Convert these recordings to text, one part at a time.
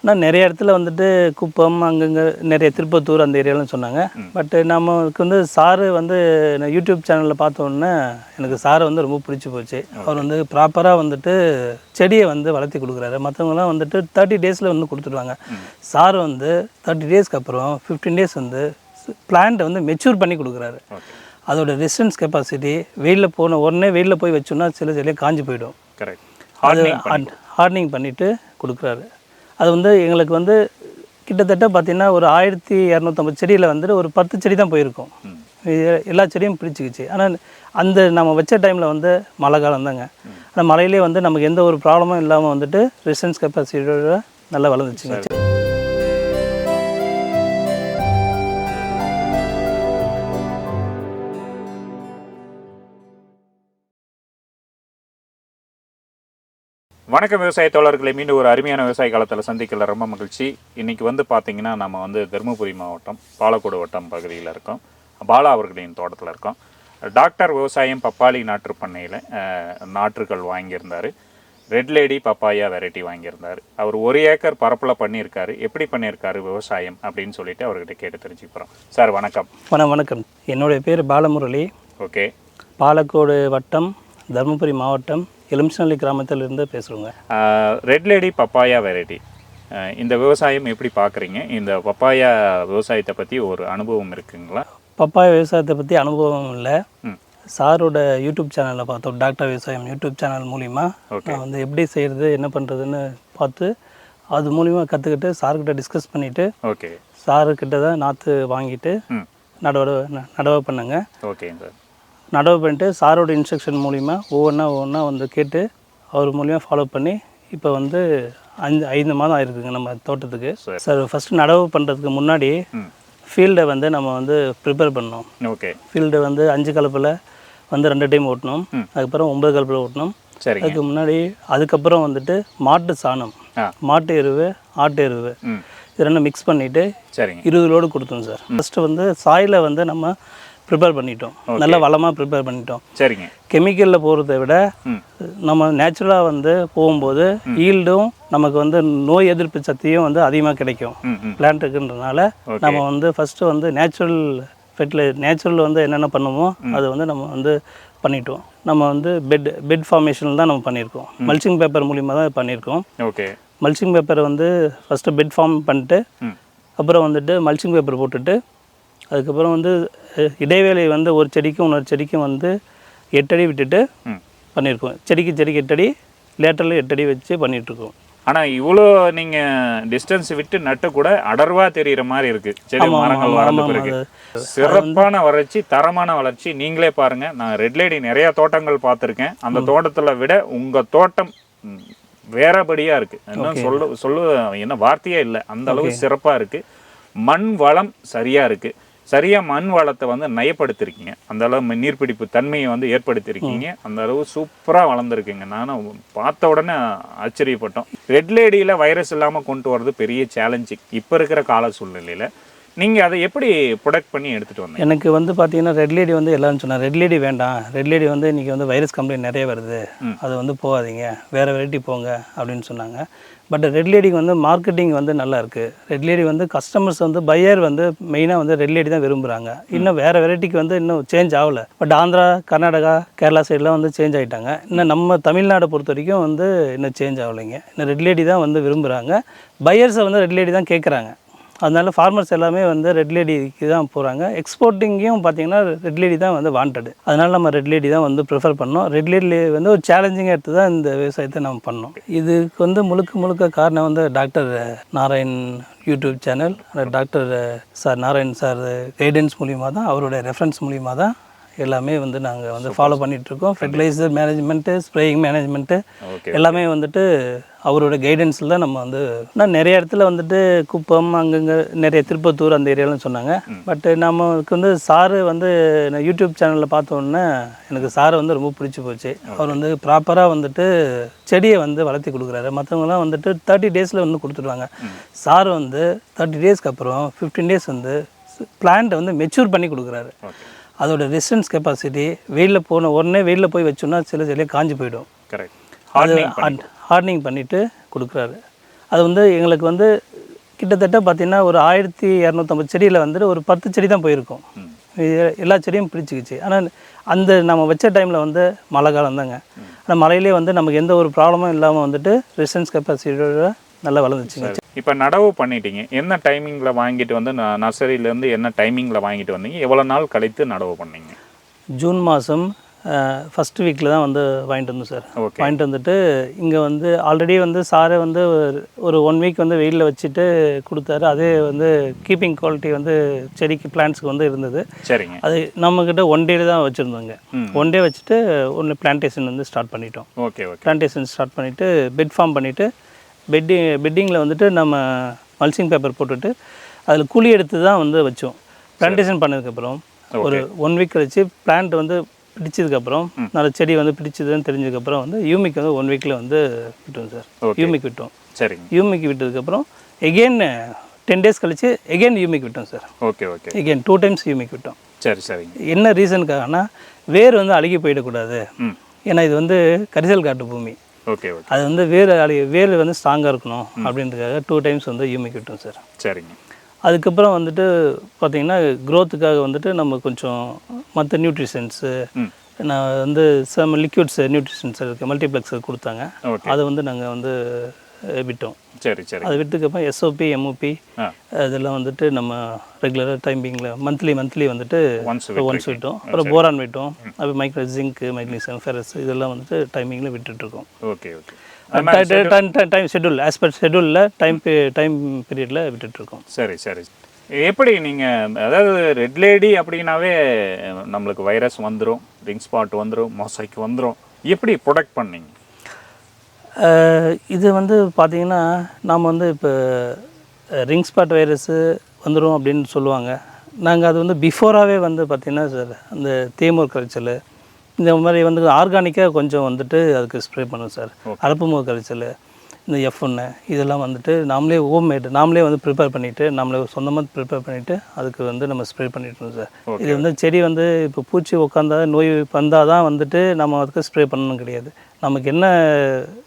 ஆனால் நிறைய இடத்துல வந்துட்டு குப்பம் அங்கங்கே நிறைய திருப்பத்தூர் அந்த ஏரியாலாம் சொன்னாங்க. பட் நமக்கு வந்து சாரு வந்து நான் யூடியூப் சேனலில் பார்த்த உடனே எனக்கு சாரை வந்து ரொம்ப பிடிச்சி போச்சு. அவர் வந்து ப்ராப்பராக வந்துட்டு செடியை வந்து வளர்த்தி கொடுக்குறாரு. மற்றவங்கலாம் வந்துட்டு தேர்ட்டி டேஸில் வந்து கொடுத்துருவாங்க. சார் வந்து தேர்ட்டி டேஸ்க்கு அப்புறம் ஃபிஃப்டீன் டேஸ் வந்து பிளான்ட்டை வந்து மெச்சூர் பண்ணி கொடுக்குறாரு. அதோட ரெசிஸ்டன்ஸ் கெப்பாசிட்டி வெயிலில் போன உடனே வெயிலில் போய் வச்சோம்னா சில செடியாக காஞ்சி போயிடும். அது ஹார்டனிங் பண்ணிவிட்டு கொடுக்குறாரு. அது வந்து எங்களுக்கு வந்து கிட்டத்தட்ட பார்த்தீங்கன்னா ஒரு ஆயிரத்தி இரநூத்தம்பது செடியில் வந்துட்டு ஒரு பத்து செடி தான் போயிருக்கும். எல்லா செடியும் பிடிச்சிக்கிச்சு ஆனால் அந்த நம்ம வச்ச டைமில் வந்து மழை காலம் தாங்க. ஆனால் மழையிலே வந்து நமக்கு எந்த ஒரு ப்ராப்ளமும் இல்லாமல் வந்துட்டு ரெசிஸ்டன்ஸ் கெப்பாசிட்டியோட நல்லா வளர்ந்துச்சுங்க. வணக்கம் விவசாய தோழர்களை மீண்டும் ஒரு அருமையான விவசாய காலத்தில் சந்திக்கல. ரொம்ப மகிழ்ச்சி. இன்னைக்கு வந்து பார்த்தீங்கன்னா நம்ம வந்து தருமபுரி மாவட்டம் பாலக்கோடு வட்டம் பகுதியில் இருக்கோம். பாலா அவர்களின் தோட்டத்தில் இருக்கோம். டாக்டர் விவசாயம் பப்பாளி நாற்று பண்ணையில் நாற்றுகள் வாங்கியிருந்தார். ரெட் லேடி பப்பாயா வெரைட்டி வாங்கியிருந்தார். அவர் ஒரு ஏக்கர் பரப்பில் பண்ணியிருக்காரு. எப்படி பண்ணியிருக்காரு விவசாயம் அப்படின்னு சொல்லிட்டு அவர்கிட்ட கேட்டு தெரிஞ்சுக்கிறோம். சார் வணக்கம். வணக்கம் வணக்கம். என்னுடைய பேர் பாலமுரளி. ஓகே. பாலக்கோடு வட்டம் தருமபுரி மாவட்டம் எலுமிச்சநல்லி கிராமத்திலிருந்து பேசுகிறோங்க ரெட் லேடி பப்பாயா வெரைட்டி இந்த விவசாயம் எப்படி பார்க்குறீங்க இந்த பப்பாயா விவசாயத்தை பற்றி ஒரு அனுபவம் இருக்குங்களா? பப்பாய விவசாயத்தை பற்றி அனுபவம் இல்லை. சாரோட யூடியூப் சேனலில் பார்த்தோம். டாக்டர் விவசாயம் யூடியூப் சேனல் மூலிமா Okay. நான் வந்து எப்படி செய்கிறது என்ன பண்ணுறதுன்னு பார்த்து அது மூலிமா கற்றுக்கிட்டு சார்கிட்ட டிஸ்கஸ் பண்ணிவிட்டு ஓகே. சாருக்கிட்ட தான் நாற்று வாங்கிட்டு ம். நடவு ந- நடவு பண்ணுங்க. ஓகேங்க சார். நடவு பண்ணிட்டு சாரோட இன்ஸ்ட்ரக்ஷன் மூலிமா ஒவ்வொன்றா ஒவ்வொன்றா வந்து கேட்டு அவர் மூலிமா ஃபாலோ பண்ணி இப்போ வந்து அஞ்சு ஐந்து மாதம் ஆயிருக்குங்க நம்ம தோட்டத்துக்கு. சரி. சார் ஃபஸ்ட்டு நடவு பண்ணுறதுக்கு முன்னாடி ஃபீல்டை வந்து நம்ம வந்து ப்ரிப்பேர் பண்ணோம் ஓகே. ஃபீல்டு வந்து அஞ்சு கலப்பில் வந்து ரெண்டு டைம் ஓட்டணும். அதுக்கப்புறம் ஒன்பது கலப்பில் ஓட்டணும். சரிங்க. அதுக்கு முன்னாடி அதுக்கப்புறம் வந்துட்டு மாட்டு சாணம் மாட்டு எருவு ஆட்டு எருவு இது ரெண்டும் மிக்ஸ் பண்ணிவிட்டு இருபது லோடு கொடுத்தோம் சார். ஃபஸ்ட்டு வந்து சாயிலை வந்து நம்ம ப்ரிப்பேர் பண்ணிட்டோம். நல்லா வளமாக ப்ரிப்பேர் பண்ணிட்டோம். சரிங்க. கெமிக்கலில் போகிறத விட நம்ம நேச்சுரலாக வந்து போகும்போது ஈல்டும் நமக்கு வந்து நோய் எதிர்ப்பு சக்தியும் வந்து அதிகமாக கிடைக்கும். பிளான்ட் இருக்குன்றனால நம்ம வந்து ஃபஸ்ட்டு வந்து நேச்சுரல் ஃபெர்டிலை நேச்சுரல் வந்து என்னென்ன பண்ணுமோ அது வந்து நம்ம வந்து பண்ணிட்டோம். நம்ம வந்து பெட் பெட் ஃபார்மேஷன் தான் நம்ம பண்ணியிருக்கோம். மல்ச்சிங் பேப்பர் மூலிமா தான் பண்ணியிருக்கோம். ஓகே மல்ச்சிங் பேப்பரை வந்து ஃபஸ்ட்டு பெட் ஃபார்ம் பண்ணிட்டு அப்புறம் வந்துட்டு மல்ச்சிங் பேப்பர் போட்டுட்டு அதுக்கப்புறம் வந்து இடைவேளை வந்து ஒரு செடிக்கும் இன்னொரு செடிக்கும் வந்து எட்டடி விட்டுட்டு பண்ணியிருக்கோம். செடிக்கு செடிக்கு எட்டடி லேட்டரில் எட்டடி வச்சு பண்ணிகிட்ருக்கோம் ஆனால் இவ்வளோ நீங்கள் டிஸ்டன்ஸ் விட்டு நட்டு கூட அடர்வா தெரியிற மாதிரி இருக்கு. செடி மரங்கள் வளர்ந்த பிறகு. சிறப்பான வளர்ச்சி தரமான வளர்ச்சி நீங்களே பாருங்க. நான் ரெட் லேடி நிறைய தோட்டங்கள் பார்த்துருக்கேன். அந்த தோட்டத்துல விட உங்க தோட்டம் ம், வேறபடியா இருக்கு. இன்னும் சொல்ல சொல்ல என்ன வார்த்தையே இல்லை. அந்த அளவு சிறப்பா இருக்கு. மண் வளம் சரியா இருக்கு. சரியா மண் வளத்தை வந்து நயப்படுத்திருக்கீங்க. அந்த அளவு நீர்பிடிப்பு தன்மையை வந்து ஏற்படுத்தியிருக்கீங்க அந்த அளவு சூப்பரா வளர்ந்துருக்குங்க. நானும் பார்த்த உடனே ஆச்சரியப்பட்டோம். ரெட் லேடியில வைரஸ் இல்லாம கொண்டு வர்றது பெரிய சேலஞ்சிங் இப்போ இருக்கிற கால சூழ்நிலையில நீங்க அதை எப்படி ப்ரொடக்ட் பண்ணி எடுத்துட்டு வந்தீங்க? எனக்கு வந்து பார்த்தீங்கன்னா ரெட் லேடி வந்து எல்லாரும் சொன்னாங்க ரெட் லேடி வேண்டாம். ரெட் லேடி வந்து இன்றைக்கி வந்து வைரஸ் கம்ப்ளைண்ட் நிறைய வருது. அது வந்து போகாதீங்க. வேறு வெரைட்டி போங்க அப்படின்னு சொன்னாங்க. பட் ரெட் லேடிக்கு வந்து மார்க்கெட்டிங் வந்து நல்லா இருக்குது ரெட் லேடி வந்து கஸ்டமர்ஸ் வந்து பையர் வந்து மெயினாக வந்து ரெட் லேடி தான் விரும்புகிறாங்க இன்னும் வேறு வெரைட்டிக்கு வந்து இன்னும் சேஞ்ச் ஆகலை. பட் ஆந்திரா கர்நாடகா கேரளா சைட்லாம் வந்து சேஞ்ச் ஆகிட்டாங்க இன்னும் நம்ம தமிழ்நாடை பொறுத்த வரைக்கும் வந்து இன்னும் சேஞ்ச் ஆகலைங்க. இன்னும் ரெட் லேடி தான் வந்து விரும்புகிறாங்க பையர்ஸை வந்து ரெட் லேடி தான் கேட்குறாங்க அதனால ஃபார்மர்ஸ் எல்லாமே வந்து ரெட் லேடிக்கு தான் போகிறாங்க எக்ஸ்போர்ட்டிங்கையும் பார்த்தீங்கன்னா ரெட் லேடி தான் வந்து வாண்டட் அதனால் நம்ம ரெட் லேடி தான் வந்து ப்ரிஃபர் பண்ணோம். ரெட் லேடி வந்து ஒரு சேலஞ்சிங்காக எடுத்து தான் இந்த விவசாயத்தை நம்ம பண்ணோம். இதுக்கு வந்து முழுக்க முழுக்க காரணம் வந்து doctor Narayan YouTube channel. Doctor sir Narayan sir guidance மூலிமா தான் அவருடைய ரெஃபரன்ஸ் மூலிமா தான் எல்லாமே வந்து நாங்கள் வந்து ஃபாலோ பண்ணிகிட்ருக்கோம் ஃபெர்டிலைசர் மேனேஜ்மெண்ட்டு ஸ்ப்ரேயிங் மேனேஜ்மெண்ட்டு எல்லாமே வந்துட்டு அவரோட கைடன்ஸில் தான் நம்ம வந்து நான் நிறைய இடத்துல வந்துட்டு குப்பம் அங்கங்கே நிறைய திருப்பத்தூர் அந்த ஏரியாலாம் சொன்னாங்க. பட் நமக்கு வந்து சாரு வந்து நான் யூடியூப் சேனலில் பார்த்த உடனே எனக்கு சாரை வந்து ரொம்ப பிடிச்சி போச்சு. அவர் வந்து ப்ராப்பராக வந்துட்டு செடியை வந்து வளர்த்தி கொடுக்குறாரு. மற்றவங்கலாம் வந்துட்டு தேர்ட்டி டேஸில் வந்து கொடுத்துருவாங்க சார் வந்து தேர்ட்டி டேஸ்க்கு அப்புறம் ஃபிஃப்டீன் டேஸ் வந்து பிளான்ட்டை வந்து மெச்சூர் பண்ணி கொடுக்குறாரு. அதோட ரெசிஸ்டன்ஸ் கெப்பாசிட்டி வெயிலில் போன உடனே வெயிலில் போய் வச்சோம்னா சில செடியாக காஞ்சி போயிடும். கரெக்ட் அது ஹார்ட்னிங் ஹார்டனிங் பண்ணிவிட்டு கொடுக்குறாரு. அது வந்து எங்களுக்கு வந்து கிட்டத்தட்ட பார்த்திங்கன்னா ஒரு ஆயிரத்தி இரநூத்தம்பது செடியில் வந்துட்டு ஒரு பத்து செடி தான் போயிருக்கும். எல்லா செடியும் பிடிச்சிக்கிச்சு ஆனால் அந்த நம்ம வச்ச டைமில் வந்து மழை காலம் தாங்க ஆனால் மழையிலே வந்து நமக்கு எந்த ஒரு ப்ராப்ளமும் இல்லாமல் வந்துட்டு ரெசிஸ்டன்ஸ் கெப்பாசிட்டியோட நல்லா வளர்ந்துச்சுங்க இப்போ நடவு பண்ணிட்டீங்க. என்ன டைமிங்கில் வாங்கிட்டு வந்து நர்சரியிலேருந்து என்ன டைமிங்கில் வாங்கிட்டு வந்தீங்க? எவ்வளோ நாள் கழித்து நடவு பண்ணீங்க? ஜூன் மாதம் ஃபஸ்ட் வீக்கில் தான் வந்து வாங்கிட்டு வந்தோம் சார். வாங்கிட்டு வந்துட்டு இங்கே வந்து ஆல்ரெடி வந்து சாரை வந்து ஒரு- ஒரு ஒன் வீக் வந்து வெயிலில் வச்சுட்டு கொடுத்தாரு. அதே வந்து கீப்பிங் குவாலிட்டி வந்து செடிக்கு பிளான்ட்ஸ்க்கு வந்து இருந்தது. சரிங்க. அது நம்மக்கிட்ட ஒன் டே தான் வச்சுருந்தோங்க. ஒன் டே வச்சுட்டு ஒன்று பிளான்டேஷன் வந்து ஸ்டார்ட் பண்ணிட்டோம். Okay okay. பிளான்டேஷன் ஸ்டார்ட் பண்ணிவிட்டு பெட் ஃபார்ம் பண்ணிவிட்டு பெட்டி பெட்டிங்கில் வந்துட்டு நம்ம மல்சிங் பேப்பர் போட்டுட்டு அதில் குழி எடுத்து தான் வந்து வச்சோம். பிளான்டேஷன் பண்ணதுக்கப்புறம் ஒரு ஒன் வீக் கழிச்சு பிளான்ட் வந்து பிடிச்சதுக்கப்புறம் நல்ல செடி வந்து பிடிச்சதுன்னு தெரிஞ்சதுக்கப்புறம் வந்து யூமிக் வந்து ஒன் வீக்கில் வந்து விட்டோம் சார். யூமிக் விட்டோம். சரிங்க. யூமிக் விட்டதுக்கப்புறம் எகெயின் டென் டேஸ் கழிச்சு எகெயின் யூமிக் விட்டோம் sir. Okay okay. Again two times humic விட்டோம். சரி சரிங்க. என்ன ரீசனுக்காகனா வேர் வந்து அழுகி போயிடக்கூடாது. ஏன்னா இது வந்து கரிசல் காட்டு பூமி. ஓகே ஓகே அது வந்து வேர் அழி வேர் வந்து ஸ்ட்ராங்காக இருக்கணும் அப்படின்றதுக்காக டூ டைம்ஸ் வந்து யூமிக் விட்டோம் சார் சரிங்க. அதுக்கப்புறம் வந்துட்டு பார்த்தீங்கன்னா க்ரோத்துக்காக வந்துட்டு நம்ம கொஞ்சம் மற்ற நியூட்ரிஷன்ஸு நான் வந்து சம் லிக்விட்ஸ் நியூட்ரிஷன்ஸ் இருக்குது மல்டிப்ளெக்ஸ் கொடுத்தாங்க. அதை வந்து நாங்கள் வந்து விட்டோம். சரி சரி. அது விட்டுக்கப்புறம் எஸ்ஓபி எம்ஓபி ஆ. அதெல்லாம் வந்துட்டு நம்ம ரெகுலராக டைமிங்கில் மந்த்லி மந்த்லி வந்துட்டு ஒன்ஸ் ஒன்ஸ் விட்டோம். அப்புறம் போரான் விட்டோம். அப்புறம் மைக்ரோ ஜிங்க் மைக்னீசியம் ஃபெரஸ் இதெல்லாம் வந்துட்டு டைமிங்கில் விட்டுட்ருக்கோம் okay okay. Time schedule as per ஷெட்யூலில் time time பீரியடில் விட்டுட்ருக்கோம் சரி சரி. எப்படி நீங்கள் அதாவது ரெட் லேடி அப்படின்னாவே நம்மளுக்கு வைரஸ் வந்துடும் ரிங் ஸ்பாட் வந்துடும் மொசைக்கு வந்துடும் எப்படி ப்ரொடக்ட் பண்ணீங்க? இது வந்து பார்த்தீங்கன்னா நாம் வந்து இப்போ ரிங் ஸ்பாட் வைரஸு வந்துடும் அப்படின்னு சொல்லுவாங்க. நாங்கள் அது வந்து பிஃபோராகவே வந்து பார்த்திங்கன்னா சார் அந்த தேமூர் கரைச்சல் இந்த மாதிரி வந்து ஆர்கானிக்காக கொஞ்சம் வந்துட்டு அதுக்கு ஸ்ப்ரே பண்ணுவோம் சார் அரப்புமுக கரைச்சல் இந்த எஃப் ஒன்று இதெல்லாம் வந்துட்டு நாமளே ஹோம் மேட் நாமளே வந்து ப்ரிப்பேர் பண்ணிவிட்டு நம்மளே சொந்தமாக ப்ரிப்பேர் பண்ணிவிட்டு அதுக்கு வந்து நம்ம ஸ்ப்ரே பண்ணிட்டோம் சார் இது வந்து செடி வந்து இப்போ பூச்சி உட்காந்தா நோய் வந்தால் தான் வந்துட்டு நம்ம அதுக்கு ஸ்ப்ரே பண்ணணும் கிடையாது. நமக்கு என்ன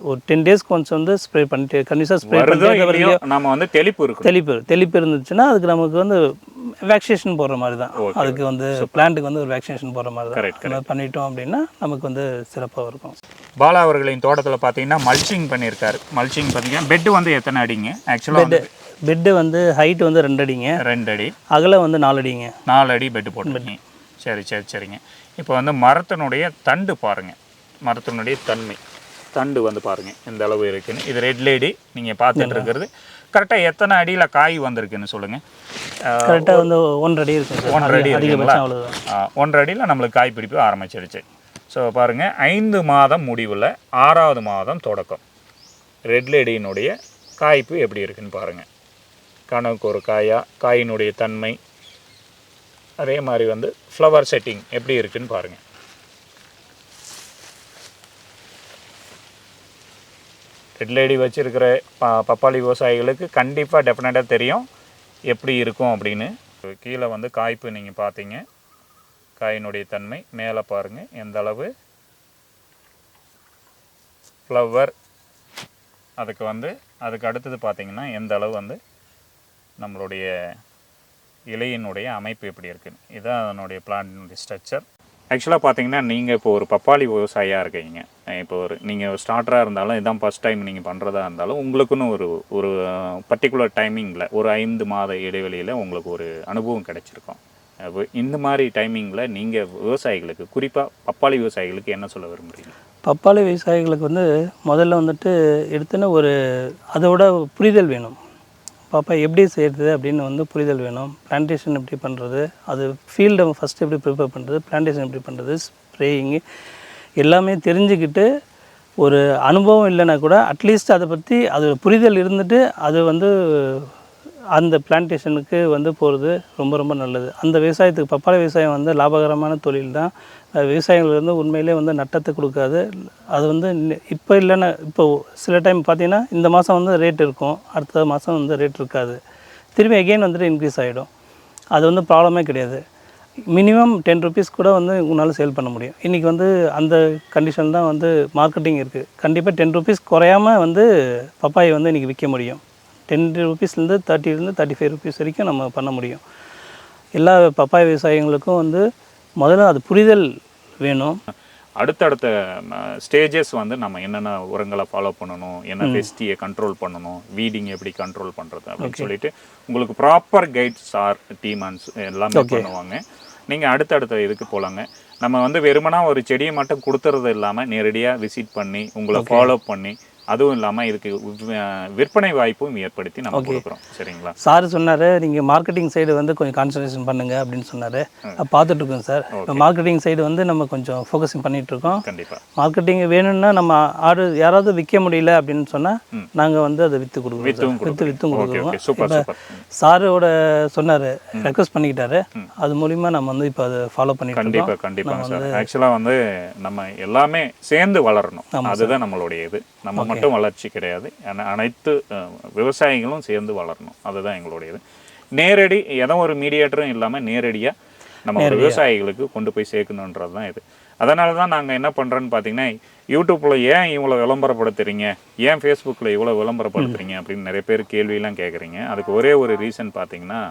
ஒரு டென் டேஸ்க்கு ஒன்ஸ் வந்து ஸ்ப்ரே பண்ணிட்டு கண்டிப்பாக ஸ்ப்ரே பண்ணிட்டு நம்ம வந்து தெளிப்பு இருக்கும் தெளிப்பு தெளிப்பு இருந்துச்சுன்னா அதுக்கு நமக்கு வந்து வேக்சினேஷன் போடுற மாதிரி தான் அதுக்கு வந்து பிளான்ட்டுக்கு வந்து ஒரு வேக்சினேஷன் போடுற மாதிரி தான் மாதிரி பண்ணிட்டோம் அப்படின்னா நமக்கு வந்து சிறப்பாக இருக்கும். பாலா அவர்களின் தோட்டத்தில் பார்த்தீங்கன்னா மல்ச்சிங் பண்ணியிருக்காரு. மல்ச்சிங் பார்த்தீங்கன்னா பெட்டு வந்து எத்தனை அடிங்க? ஆக்சுவலாக பெட்டு வந்து ஹைட் வந்து ரெண்டு அடிங்க. ரெண்டு அடி. அகலம் வந்து நாலு அடிங்க. நாலு அடி பெட்டு போட்டுருக்கீங்க. சரி சரி சரிங்க. இப்போ வந்து மரத்தினுடைய தண்டு பாருங்கள் மரத்தினுடைய தன்மை. தண்டு வந்து பாருங்கள் இந்த அளவு இருக்குன்னு. இது ரெட் லேடி நீங்கள் பார்த்துட்டு இருக்கிறது. கரெக்டாக எத்தனை அடியில் காய் வந்திருக்குன்னு சொல்லுங்கள் கரெக்டாக வந்து ஒன்றரை அடி இருக்கும் சார். ஒன்றரை அடி இருக்குங்களா? ஒன்றரை அடியில் நம்மளுக்கு காய் பிடிப்பு ஆரம்பிச்சிருச்சு. ஸோ பாருங்கள் ஐந்து மாதம் முடிவில் ஆறாவது மாதம் தொடக்கம். ரெட் லேடியினுடைய காய்ப்பு எப்படி இருக்குன்னு பாருங்கள் கணக்கு ஒரு காயா காயினுடைய தன்மை. அதே மாதிரி வந்து ஃப்ளவர் செட்டிங் எப்படி இருக்குன்னு பாருங்கள் ரெட் லேடி வச்சுருக்கிற ப பப்பாளி விவசாயிகளுக்கு கண்டிப்பாக டெஃபினட்டாக தெரியும் எப்படி இருக்கும் அப்படின்னு. கீழே வந்து காய்ப்பு நீங்கள் பார்த்தீங்க. காயினுடைய தன்மை மேலே பாருங்கள் எந்த அளவு? ஃப்ளவர் அதுக்கு வந்து அதுக்கு அடுத்தது பார்த்தீங்கன்னா எந்த அளவு வந்து நம்மளுடைய இலையினுடைய அமைப்பு எப்படி இருக்குன்னு. இதுதான் அதனுடைய பிளான்டினுடைய ஸ்ட்ரக்சர் ஆக்சுவலாக பார்த்தீங்கன்னா நீங்கள் இப்போ ஒரு பப்பாளி விவசாயியாக இருக்கீங்க. இப்போ ஒரு நீங்கள் ஸ்டார்டராக இருந்தாலும் இதான் ஃபஸ்ட் டைம் நீங்கள் பண்ணுறதா இருந்தாலும் உங்களுக்குன்னு ஒரு ஒரு பர்டிகுலர் டைமிங்கில் ஒரு ஐந்து மாத இடைவெளியில் உங்களுக்கு ஒரு அனுபவம் கிடைச்சிருக்கும். அப்போ இந்த மாதிரி டைமிங்கில் நீங்கள் விவசாயிகளுக்கு குறிப்பாக பப்பாளி விவசாயிகளுக்கு என்ன சொல்ல விரும்புகிறீங்க பப்பாளி விவசாயிகளுக்கு வந்து முதல்ல வந்துட்டு எடுத்துன்னு ஒரு அதோட புரிதல் வேணும். பாப்பா எப்படி செய்கிறது அப்படின்னு வந்து புரிதல் வேணும். பிளான்டேஷன் எப்படி பண்ணுறது அது ஃபீல்டை ஃபஸ்ட்டு எப்படி ப்ரிப்பேர் பண்ணுறது பிளான்டேஷன் எப்படி பண்ணுறது ஸ்ப்ரேயிங்கு எல்லாமே தெரிஞ்சுக்கிட்டு ஒரு அனுபவம் இல்லைன்னா கூட அட்லீஸ்ட் அதை பற்றி அது புரிதல் இருந்துட்டு அது வந்து அந்த பிளான்டேஷனுக்கு வந்து போகிறது ரொம்ப ரொம்ப நல்லது. அந்த விவசாயத்துக்கு பப்பாளி விவசாயம் வந்து லாபகரமான தொழில் தான். விவசாயிகள் வந்து உண்மையிலே வந்து நட்டத்தை கொடுக்காது. அது வந்து இப்போ இல்லைன்னா இப்போ சில டைம் பார்த்திங்கன்னா இந்த மாதம் வந்து ரேட் இருக்கும். அடுத்த மாதம் வந்து ரேட் இருக்காது. திரும்பி அகெயின் வந்துட்டு இன்க்ரீஸ் ஆகிடும் அது வந்து ப்ராப்ளமே கிடையாது. மினிமம் டென் ருபீஸ் கூட வந்து உங்களால் சேல் பண்ண முடியும். இன்றைக்கி வந்து அந்த கண்டிஷன் தான் வந்து மார்க்கெட்டிங் இருக்குது கண்டிப்பாக டென் ருபீஸ் குறையாம வந்து பப்பாயை வந்து இன்றைக்கி விற்க முடியும். டென் ருபீஸ்லேருந்து தேர்ட்டிலேருந்து தேர்ட்டி ஃபைவ் ருபீஸ் வரைக்கும் நம்ம பண்ண முடியும். எல்லா பப்பாய் விவசாயிகளுக்கும் வந்து முதல்ல அது புரிதல் வேணும். அடுத்தடுத்த ஸ்டேஜஸ் வந்து நம்ம என்னென்ன உரங்களை ஃபாலோ பண்ணணும் என்ன பெஸ்டியை கண்ட்ரோல் பண்ணணும் வீடிங் எப்படி கண்ட்ரோல் பண்ணுறது அப்படின்னு சொல்லிட்டு உங்களுக்கு ப்ராப்பர் கைட்ஸ் ஆர் டீமன்ஸ் எல்லாமே பண்ணுவாங்க. நீங்கள் அடுத்தடுத்த இதுக்கு போகலாங்க நம்ம வந்து வெறுமனா ஒரு செடியை மட்டும் கொடுத்துறது இல்லாமல் நேரடியாக விசிட் பண்ணி உங்களை ஃபாலோ பண்ணி அதுவும் இல்லாமல் இதுக்கு விற்பனை வாய்ப்பும் ஏற்படுத்தி நம்ம கொடுக்குறோம். சரிங்களா? சார் சொன்னார் நீங்கள் மார்க்கெட்டிங் சைடு வந்து கொஞ்சம் கான்சன்ட்ரேஷன் பண்ணுங்க அப்படின்னு சொன்னார். பார்த்துட்ருக்கோம் சார். இப்போ மார்க்கெட்டிங் சைடு வந்து நம்ம கொஞ்சம் ஃபோக்கஸிங் பண்ணிகிட்ருக்கோம் கண்டிப்பாக மார்க்கெட்டிங் வேணும்னா நம்ம ஆடு யாராவது விற்க முடியல அப்படின்னு சொன்னால் நாங்கள் வந்து அதை விற்று கொடுக்குறோம். விற்று விற்றும் கொடுக்குறோம். சாரோட சொன்னார் ரெக்வஸ்ட் பண்ணிக்கிட்டாரு. அது மூலிமா நம்ம வந்து இப்போ அதை ஃபாலோ பண்ணிட்டு கண்டிப்பா இருக்கோம் கண்டிப்பாங்க சார். ஆக்சுவலாக வந்து நம்ம எல்லாமே சேர்ந்து வளரணும். அதுதான் நம்மளுடைய இது. நம்ம மட்டும் வளர்ச்சி கிடையாது. அனைத்து விவசாயிகளும் சேர்ந்து வளரணும். அதுதான் எங்களுடைய இது நேரடி எதோ ஒரு மீடியேட்டரும் இல்லாமல் நேரடியாக நம்ம ஒரு விவசாயிகளுக்கு கொண்டு போய் சேர்க்கணுன்றது தான் இது. அதனால தான் நாங்கள் என்ன பண்ணுறோன்னு பார்த்தீங்கன்னா யூடியூப்பில் ஏன் இவ்வளோ விளம்பரப்படுத்துறீங்க? ஏன் ஃபேஸ்புக்கில் இவ்வளோ விளம்பரப்படுத்துறீங்க? அப்படின்னு நிறைய பேர் கேள்வியெல்லாம் கேட்குறீங்க அதுக்கு ஒரே ஒரு ரீசன் பார்த்தீங்கன்னா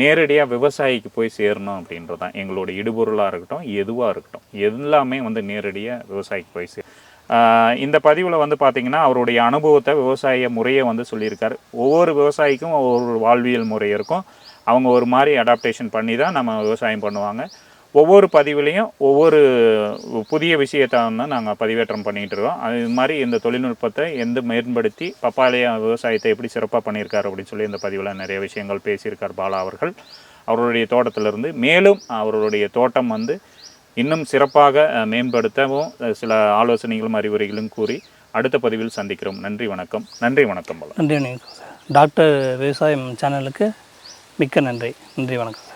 நேரடியாக விவசாயிக்கு போய் சேரணும் அப்படின்றது தான் எங்களோட இடுபொருளாக இருக்கட்டும் எதுவாக இருக்கட்டும். எல்லாமே வந்து நேரடியாக விவசாயிக்கு போய் சேர் இந்த பதிவில் வந்து பார்த்திங்கன்னா அவருடைய அனுபவத்தை விவசாய முறையை வந்து சொல்லியிருக்கார். ஒவ்வொரு விவசாயிக்கும் ஒவ்வொரு வாழ்வியல் முறை இருக்கும். அவங்க ஒரு மாதிரி அடாப்டேஷன் பண்ணி தான் நம்ம விவசாயம் பண்ணுவாங்க. ஒவ்வொரு பதிவுலேயும் ஒவ்வொரு புதிய விஷயத்தை வந்து நாங்கள் பதிவேற்றம் பண்ணிகிட்டு இருக்கோம். அது மாதிரி இந்த தொழில்நுட்பத்தை எந்த மேம்படுத்தி பப்பாளிய விவசாயத்தை எப்படி சிறப்பாக பண்ணியிருக்காரு அப்படின்னு சொல்லி இந்த பதிவில் நிறைய விஷயங்கள் பேசியிருக்கார் பாலா அவர்கள். அவருடைய தோட்டத்திலிருந்து மேலும் அவருடைய தோட்டம் வந்து இன்னும் சிறப்பாக மேம்படுத்தவும் சில ஆலோசனைகளும் அறிவுரைகளும் கூறி அடுத்த பதிவில் சந்திக்கிறோம். நன்றி வணக்கம். நன்றி வணக்கம் நன்றி வணக்கம் சார். டாக்டர் விவசாயம் சேனலுக்கு மிக்க நன்றி. நன்றி வணக்கம்.